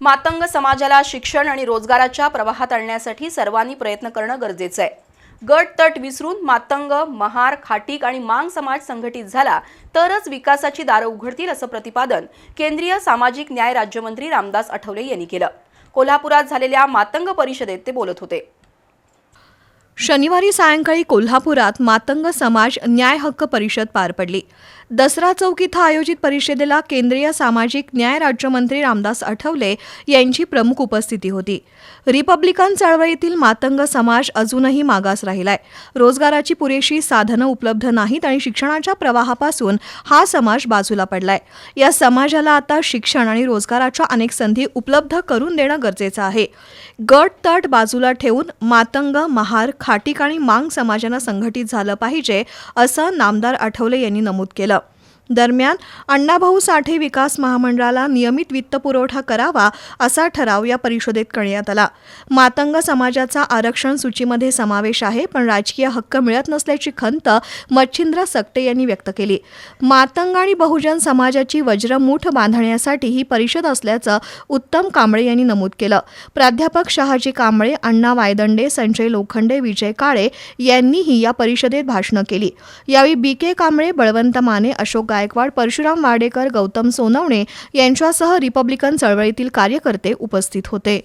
मातंग समाजाला शिक्षण आणि रोजगाराच्या प्रवाहात आणण्यासाठी सर्वांनी प्रयत्न करणं गरजेचं आहे. गट तट विसरून मातंग महार खाटीक आणि मांग समाज संघटित झाला तरच विकासाची दारं उघडतील असं प्रतिपादन केंद्रीय सामाजिक न्याय राज्यमंत्री रामदास आठवले यांनी केलं. कोल्हापुरात झालेल्या मातंग परिषदेत ते बोलत होते. शनिवारी सायंकाळी कोल्हापुरात मातंग समाज न्याय हक्क परिषद पार पडली. दसरा चौक इथं आयोजित परिषदेला केंद्रीय सामाजिक न्याय राज्यमंत्री रामदास आठवले यांची प्रमुख उपस्थिती होती. रिपब्लिकन चळवळीतील मातंग समाज अजूनही मागास राहिलाय. रोजगाराची पुरेशी साधनं उपलब्ध नाहीत आणि शिक्षणाच्या प्रवाहापासून हा समाज बाजूला पडलाय. या समाजाला आता शिक्षण आणि रोजगाराच्या अनेक संधी उपलब्ध करून देणं गरजेचं आहे. गट तट बाजूला ठेवून मातंग महार खाटीक आणि मांग समाजानं संघटित झालं पाहिजे असं नामदार आठवले यांनी नमूद केलं. दरम्यान अण्णाभाऊ साठे विकास महामंडळाला नियमित वित्तपुरवठा करावा असा ठराव या परिषदेत करण्यात आला. मातंग समाजाचा आरक्षण सूचीमध्ये समावेश आहे पण राजकीय हक्क मिळत नसल्याची खंत मच्छिंद्र सकटे यांनी व्यक्त केली. मातंग आणि बहुजन समाजाची वज्रमूठ बांधण्यासाठी ही परिषद असल्याचं उत्तम कांबळे यांनी नमूद केलं. प्राध्यापक शहाजी कांबळे अण्णा वायदंडे संजय लोखंडे विजय काळे यांनीही या परिषदेत भाषणं केली. यावेळी बी के कांबळे बळवंत माने अशोक गायकवाड परशुराम वाडेकर गौतम सोनवणे यांच्यासह रिपब्लिकन चळवळीतील कार्यकर्ते उपस्थित होते.